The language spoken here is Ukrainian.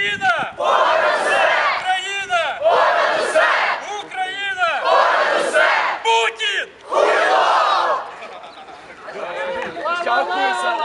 Україна! Понад усе! Україна! Понад усе! Україна! Понад усе! Путін! Хуйло! Дякую за